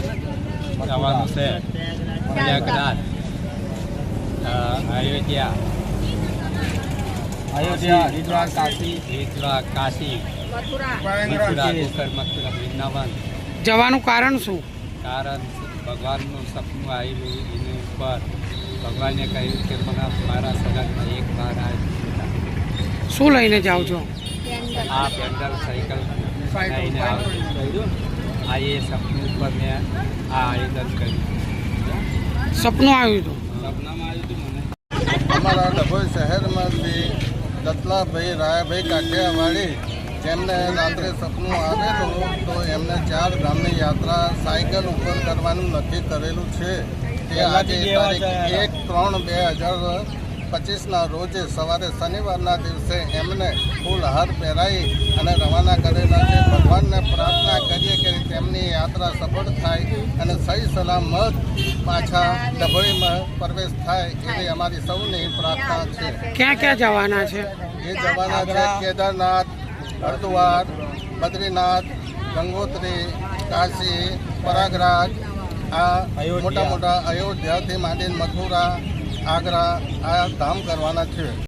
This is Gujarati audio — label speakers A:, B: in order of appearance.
A: જવાનું છે. પ્રયાગરાજ. અયોધ્યા.
B: અયોધ્યા હરિદ્વાર કાશી.
A: હરિદ્વાર કાશી. મથુરા. મથુરા વૃંદાવન.
C: જવાનું કારણ શું?
A: કારણ ભગવાનનું સપનું આવેલું એની ઉપર. ભગવાને કહ્યું કે મને મારા સગનમાં એક વાર આવ્યું
C: શું લઈને જાઓ છો?
A: આ પેન્ડલ સાયકલ લઈને આવ્યું આ એ સપનું ઉપર મેં આ આયોજન કર્યું.
C: સપનું આવ્યું હતું.
A: સપનામાં આવ્યું હતું મને.
D: અમારા ડભોઈ શહેરમાંથી દત્લાભાઈ રાયાભાઈ કાઠિયાવાડી જેમને રાત્રે સપનું આવેલું તો એમને ચાર ધામની યાત્રા સાયકલ ઉપર કરવાનું નક્કી કરેલું છે. તે આજે તારીખ એક ત્રણ બે હજાર પચીસના રોજે સવારે શનિવારના દિવસે એમને ફૂલ હાર પહેરાવી અને રવાના કરેલા તેમની યાત્રા સફળ થાય અને સહી સલામત પાછા ડભોઈમાં પ્રવેશ થાય એવી અમારી સૌની પ્રાર્થના છે.
C: ક્યાં ક્યાં જવાના છે?
D: એ જવાના છે કેદારનાથ હરિદ્વાર બદ્રીનાથ ગંગોત્રી કાશી પ્રયાગરાજ આ મોટા મોટા અયોધ્યાથી માંડીને મથુરા આગ્રા આ ધામ કરવાના છે.